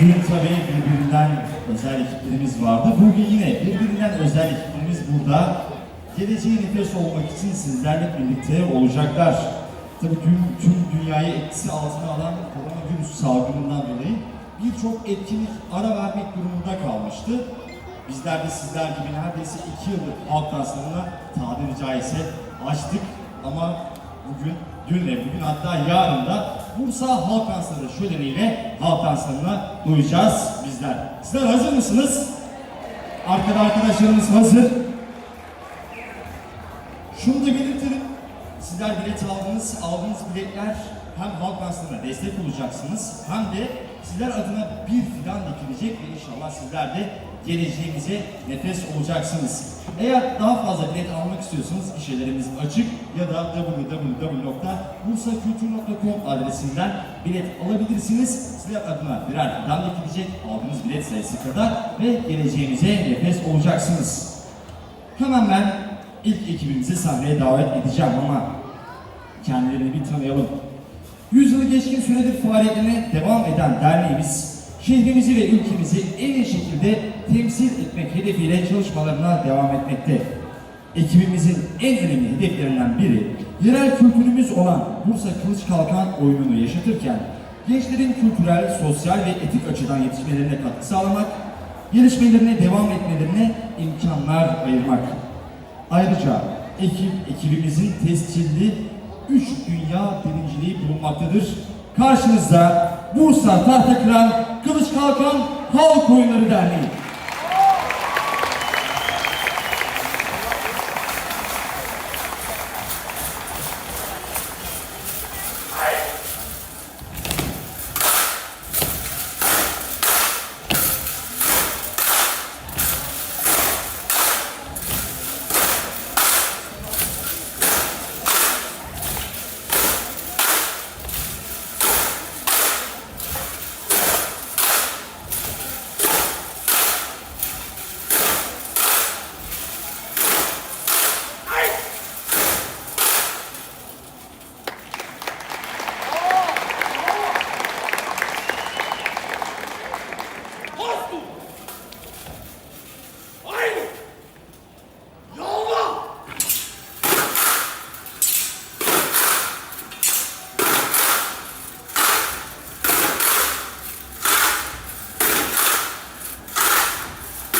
Dün tabii birbirinden özel ekiplerimiz vardı. Bugün yine birbirinden özel ekiplerimiz burada. Geleceğe nefes olmak için sizlerle birlikte olacaklar. Tabii tüm, tüm dünyayı etkisi altına alan koronavirüs salgınından dolayı birçok etkinlik ara vermek durumunda kalmıştı. Bizler de sizler gibi neredeyse iki yıllık halk danslarına tabiri caizse açtık ama bugün, dün ve bugün hatta yarın da Bursa Halk Dansları şöleniyle halk danslarına duyacağız bizler. Sizler hazır mısınız? Arkada arkadaşlarımız hazır. Şunu da belirtelim. Sizler bilet aldınız, aldığınız biletler hem halk danslarına destek olacaksınız hem de sizler adına bir fidan dikilecek ve inşallah sizler de geleceğimize nefes olacaksınız. Eğer daha fazla bilet almak istiyorsanız gişelerimiz açık ya da www.bursakültür.com adresinden bilet alabilirsiniz. Sizler adına birer fidan dikilecek aldığınız bilet sayısı kadar ve geleceğimize nefes olacaksınız. Hemen ben ilk ekibimizi sahneye davet edeceğim ama kendilerini bir tanıyalım. 100 yılı geçkin süredir faaliyetlerine devam eden derneğimiz, şehrimizi ve ülkemizi en iyi şekilde temsil etmek hedefiyle çalışmalarına devam etmekte. Ekibimizin en önemli hedeflerinden biri, yerel kültürümüz olan Bursa Kılıç Kalkan oyununu yaşatırken, gençlerin kültürel, sosyal ve etik açıdan yetişmelerine katkı sağlamak, gelişmelerine devam etmelerine imkanlar ayırmak. Ayrıca ekip, ekibimizin tescilli 3 dünya birinciliği bulunmaktadır. Karşınızda Bursa Tahtakıran Kılıç Kalkan Halk Oyunları Derneği.